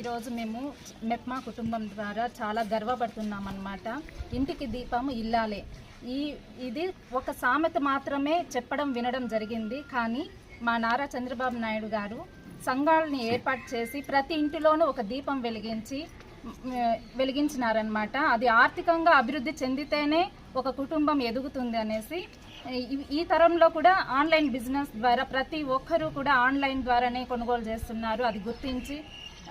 ఈరోజు మేము మెప్మా కుటుంబం ద్వారా చాలా గర్వపడుతున్నాం అన్నమాట ఇంటికి దీపం ఇల్లాలే. ఈ ఇది ఒక సామెత మాత్రమే చెప్పడం వినడం జరిగింది. కానీ మా నారా చంద్రబాబు నాయుడు గారు సంఘాలని ఏర్పాటు చేసి ప్రతి ఇంటిలోనూ ఒక దీపం వెలిగించి వెలిగించినారనమాట అది ఆర్థికంగా అభివృద్ధి చెందితేనే ఒక కుటుంబం ఎదుగుతుంది అనేసి ఈ తరంలో కూడా ఆన్లైన్ బిజినెస్ ద్వారా ప్రతి ఒక్కరూ కూడా ఆన్లైన్ ద్వారానే కొనుగోలు చేస్తున్నారు. అది గుర్తించి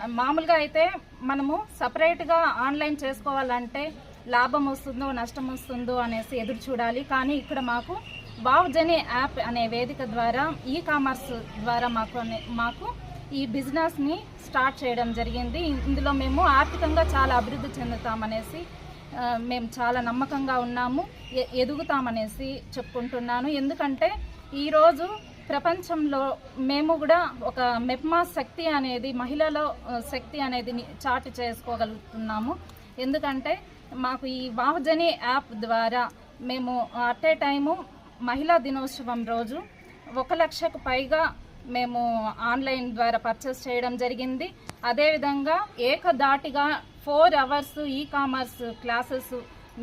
మామూలుగా అయితే మనము సపరేట్గా ఆన్లైన్ చేసుకోవాలంటే లాభం వస్తుందో నష్టం వస్తుందో అనేసి ఎదురు చూడాలి. కానీ ఇక్కడ మాకు వావ్జనే యాప్ అనే వేదిక ద్వారా ఈ కామర్స్ ద్వారా మాకు అనే- మాకు ఈ బిజినెస్ని స్టార్ట్ చేయడం జరిగింది. ఇందులో మేము ఆర్థికంగా చాలా అభివృద్ధి చెందుతామనేసి మేము చాలా నమ్మకంగా ఉన్నాము. ఎ- ఎదుగుతామనేసి చెప్పుకుంటున్నాను. ఎందుకంటే ఈరోజు ప్రపంచంలో మేము కూడా ఒక మెప్మా శక్తి అనేది మహిళలో శక్తి అనేది చాటు చేసుకోగలుగుతున్నాము. ఎందుకంటే మాకు ఈ వాహజని యాప్ ద్వారా మేము అట్ ఏ టైము మహిళా దినోత్సవం రోజు ఒక లక్షకు పైగా మేము ఆన్లైన్ ద్వారా పర్చేస్ చేయడం జరిగింది. అదేవిధంగా ఏకదాటిగా four hours e commerce classes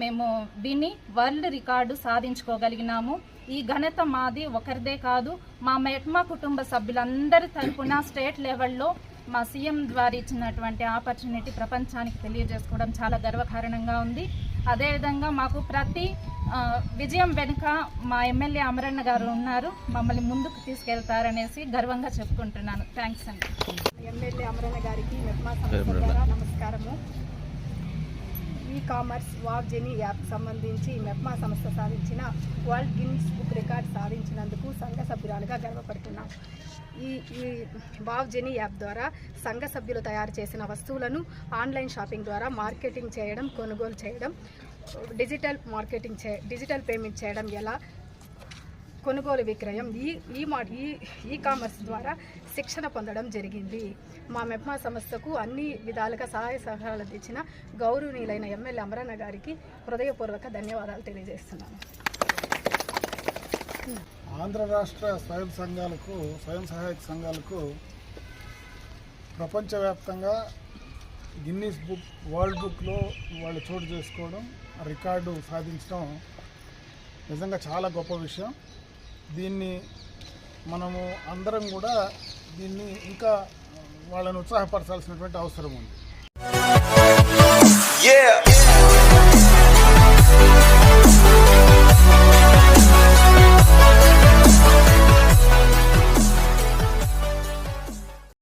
మేము విని వరల్డ్ రికార్డు సాధించుకోగలిగినాము. ఈ ఘనత మాది ఒకరిదే కాదు. మా మెట్మా కుటుంబ సభ్యులందరి తరపున స్టేట్ లెవెల్లో మా సీఎం ద్వారా ఇచ్చినటువంటి ఆపర్చునిటీ ప్రపంచానికి తెలియజేసుకోవడం చాలా గర్వకారణంగా ఉంది. అదేవిధంగా మాకు ప్రతి విజయం వెనుక మా ఎమ్మెల్యే అమరన్న గారు ఉన్నారు. మమ్మల్ని ముందుకు తీసుకెళ్తారనేసి గర్వంగా చెప్పుకుంటున్నాను. థ్యాంక్స్ అండి. ఎమ్మెల్యే అమరణ గారికి సంస్థ ద్వారా నమస్కారము e commerce wow genie app సంబంధించి మెప్మా సంస్థ సాధించిన వరల్డ్ గిన్నిస్ బుక్ రికార్డ్ సాధించినందుకు సంఘ సభ్యురాలుగా గర్వపడుతున్నాం. ఈ ఈ వావ్ జెనీ యాప్ ద్వారా సంఘ సభ్యులు తయారు చేసిన వస్తువులను ఆన్లైన్ షాపింగ్ ద్వారా మార్కెటింగ్ చేయడం కొనుగోలు చేయడం డిజిటల్ మార్కెటింగ్ చే డిజిటల్ పేమెంట్ చేయడం ఎలా కొనుగోలు విక్రయం ఈ ఈ మా ఈ ఈ కామర్స్ ద్వారా శిక్షణ పొందడం జరిగింది. మా మెప్మా సంస్థకు అన్ని విధాలుగా సహాయ సహకారాలు తెచ్చిన గౌరవనీయులైన ఎమ్మెల్యే అమరన్న గారికి హృదయపూర్వక ధన్యవాదాలు తెలియజేస్తున్నాను. ఆంధ్ర రాష్ట్ర స్వయం సంఘాలకు స్వయం సహాయక సంఘాలకు ప్రపంచవ్యాప్తంగా గిన్నీస్ బుక్ వరల్డ్ బుక్లో వాళ్ళు చోటు చేసుకోవడం రికార్డు సాధించడం నిజంగా చాలా గొప్ప విషయం. దీన్ని మనము అందరం కూడా దీన్ని ఇంకా వాళ్ళని ఉత్సాహపరచాల్సినటువంటి అవసరం ఉంది.